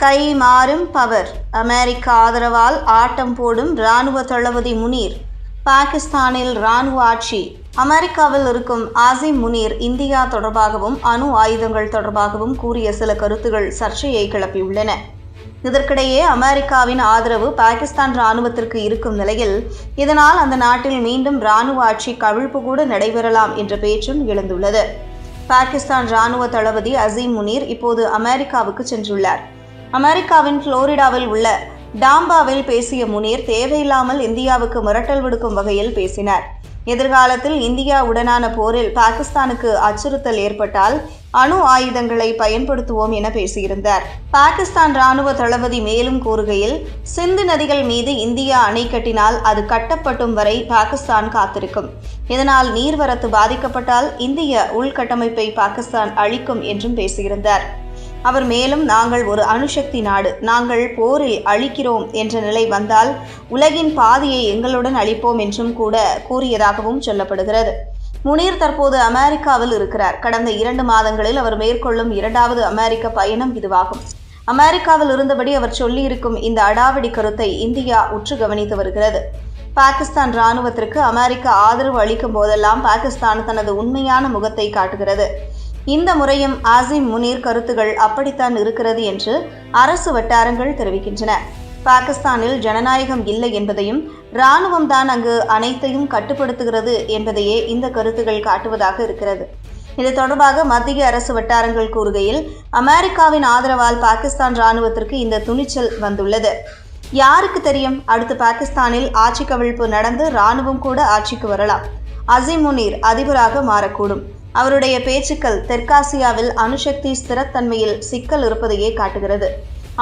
கை மாறும் பவர். அமெரிக்க ஆதரவால் ஆட்டம் போடும் ராணுவ தளபதி முனீர். பாகிஸ்தானில் ராணுவ ஆட்சி. அமெரிக்காவில் இருக்கும் ஆசிம் முனீர் இந்தியா தொடர்பாகவும் அணு ஆயுதங்கள் தொடர்பாகவும் கூறிய சில கருத்துகள் சர்ச்சையை கிளப்பியுள்ளன. இதற்கிடையே அமெரிக்காவின் ஆதரவு பாகிஸ்தான் இராணுவத்திற்கு இருக்கும் நிலையில் இதனால் அந்த நாட்டில் மீண்டும் ராணுவ ஆட்சி கவிழ்ப்பு கூட நடைபெறலாம் என்ற பேச்சும் எழுந்துள்ளது. பாகிஸ்தான் ராணுவ தளபதி அசீம் முனீர் இப்போது அமெரிக்காவுக்கு சென்றுள்ளார். அமெரிக்காவின் புளோரிடாவில் உள்ள டாம்பாவில் பேசிய முனீர் தேவையில்லாமல் இந்தியாவுக்கு மிரட்டல் விடுக்கும் வகையில் பேசினார். எதிர்காலத்தில் இந்தியாவுடனான போரில் பாகிஸ்தானுக்கு அச்சுறுத்தல் ஏற்பட்டால் அணு ஆயுதங்களை பயன்படுத்துவோம் என பேசியிருந்தார். பாகிஸ்தான் ராணுவ தளபதி மேலும் கூறுகையில் சிந்து நதிகள் மீது இந்தியா அணை கட்டினால் அது கட்டப்பட்டும் வரை பாகிஸ்தான் காத்திருக்கும். இதனால் நீர்வரத்து பாதிக்கப்பட்டால் இந்திய உள்கட்டமைப்பை பாகிஸ்தான் அழிக்கும் என்றும் பேசியிருந்தார். அவர் மேலும் நாங்கள் ஒரு அணுசக்தி நாடு. நாங்கள் போரில் அழிக்கிறோம் என்ற நிலை வந்தால் உலகின் பாதியை எங்களுடன் அளிப்போம் என்றும் கூட கூறியதாகவும் சொல்லப்படுகிறது. முனீர் தற்போது அமெரிக்காவில் இருக்கிறார். கடந்த இரண்டு மாதங்களில் அவர் மேற்கொள்ளும் இரண்டாவது அமெரிக்க பயணம் இதுவாகும். அமெரிக்காவில் இருந்தபடி அவர் சொல்லியிருக்கும் இந்த அடாவடி கருத்தை இந்தியா உற்று கவனித்து வருகிறது. பாகிஸ்தான் ராணுவத்திற்கு அமெரிக்கா ஆதரவு அளிக்கும் போதெல்லாம் பாகிஸ்தான் தனது உண்மையான முகத்தை காட்டுகிறது. இந்த முறையும் ஆசிம் முனீர் கருத்துகள் அப்படித்தான் இருக்கிறது என்று அரசு வட்டாரங்கள் தெரிவிக்கின்றன. பாகிஸ்தானில் ஜனநாயகம் இல்லை என்பதையும் இராணுவம் தான் அங்கு அனைத்தையும் கட்டுப்படுத்துகிறது என்பதையே இந்த கருத்துகள் காட்டுவதாக இருக்கிறது. இது தொடர்பாக மத்திய அரசு வட்டாரங்கள் கூறுகையில் அமெரிக்காவின் ஆதரவால் பாகிஸ்தான் ராணுவத்திற்கு இந்த துணிச்சல் வந்துள்ளது. யாருக்கு தெரியும்? அடுத்து பாகிஸ்தானில் ஆட்சி கவிழ்ப்பு நடந்து ராணுவம் கூட ஆட்சிக்கு வரலாம். அசிம் முனீர் அதிபராக மாறக்கூடும். அவருடைய பேச்சுக்கள் தெற்காசியாவில் அணுசக்தி ஸ்திரத்தன்மையில் சிக்கல் இருப்பதையே காட்டுகிறது.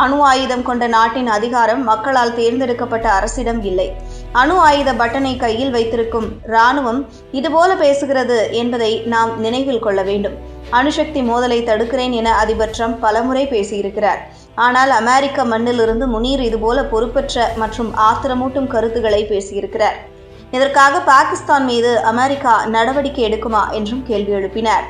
அணு ஆயுதம் கொண்ட நாட்டின் அதிகாரம் மக்களால் தேர்ந்தெடுக்கப்பட்ட அரசிடம் இல்லை. அணு ஆயுத பட்டனை கையில் வைத்திருக்கும் இராணுவம் இதுபோல பேசுகிறது என்பதை நாம் நினைவில் கொள்ள வேண்டும். அணுசக்தி மோதலை தடுக்கிறேன் என அதிபர் ட்ரம்ப் பலமுறை பேசியிருக்கிறார். ஆனால் அமெரிக்க மண்ணிலிருந்து முனீர் இதுபோல பொறுப்பற்ற மற்றும் ஆத்திரமூட்டும் கருத்துக்களை பேசியிருக்கிறார். இதற்காக பாகிஸ்தான் மீது அமெரிக்கா நடவடிக்கை எடுக்குமா என்றும் கேள்வி எழுப்பினர்.